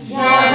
Graças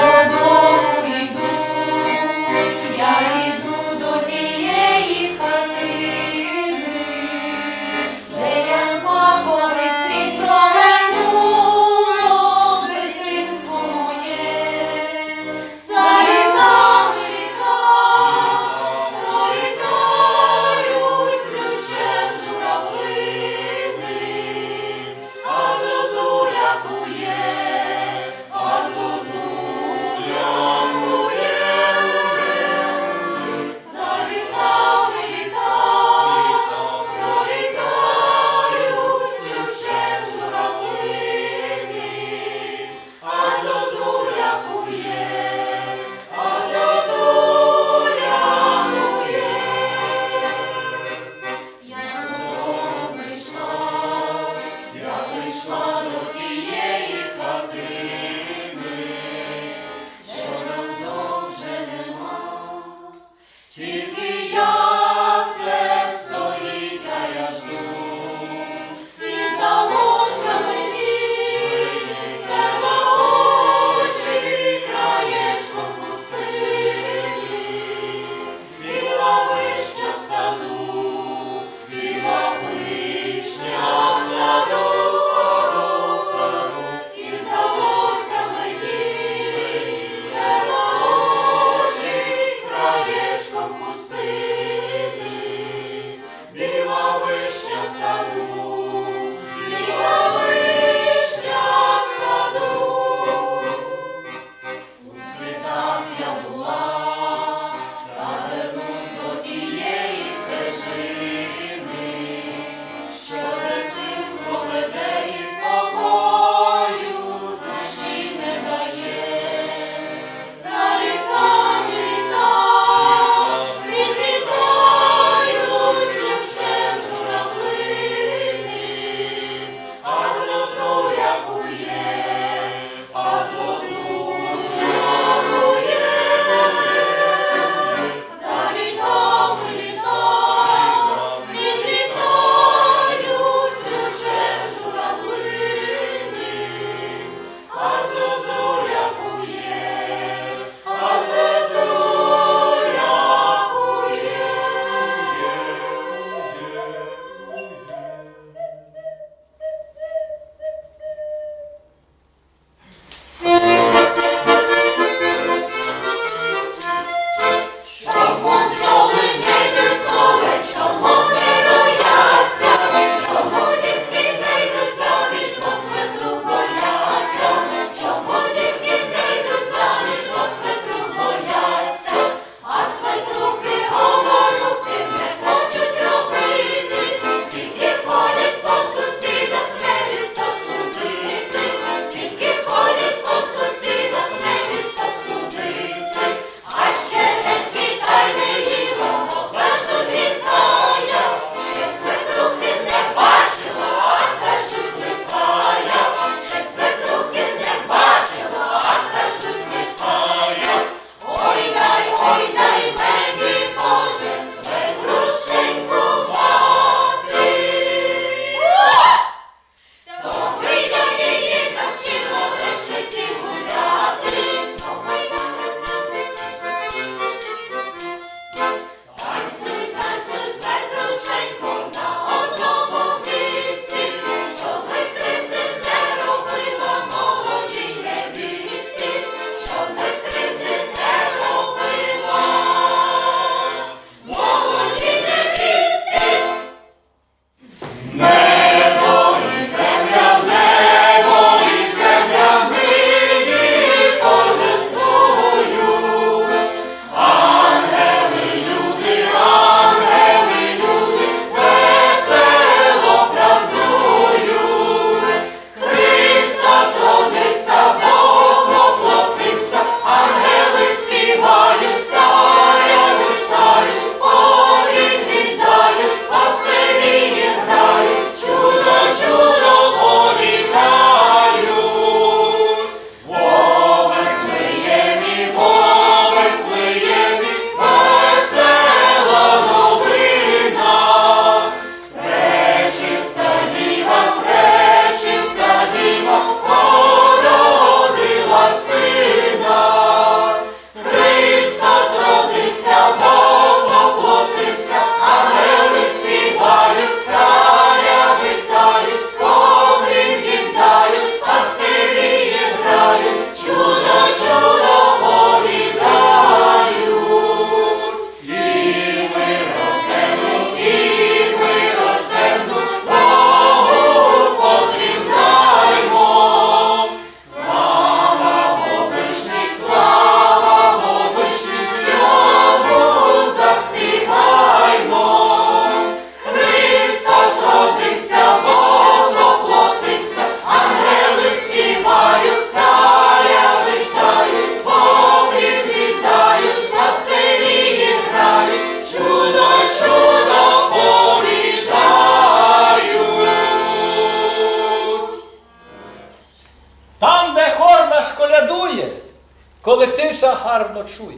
колектив все гарно чує.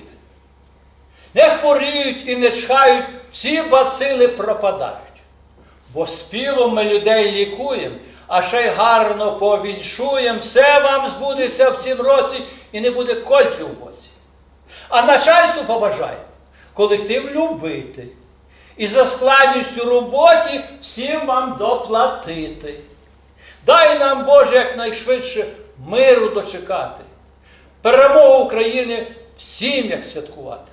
Не хворіють і не чхають, всі бацили пропадають. Бо співом ми людей лікуємо, а ще й гарно повіншуємо, все вам збудеться в цім році і не буде кольки в боці. А начальству побажаю колектив любити і за складністю роботі всім вам доплатити. Дай нам, Боже, якнайшвидше миру дочекати, перемогу України всім як святкувати.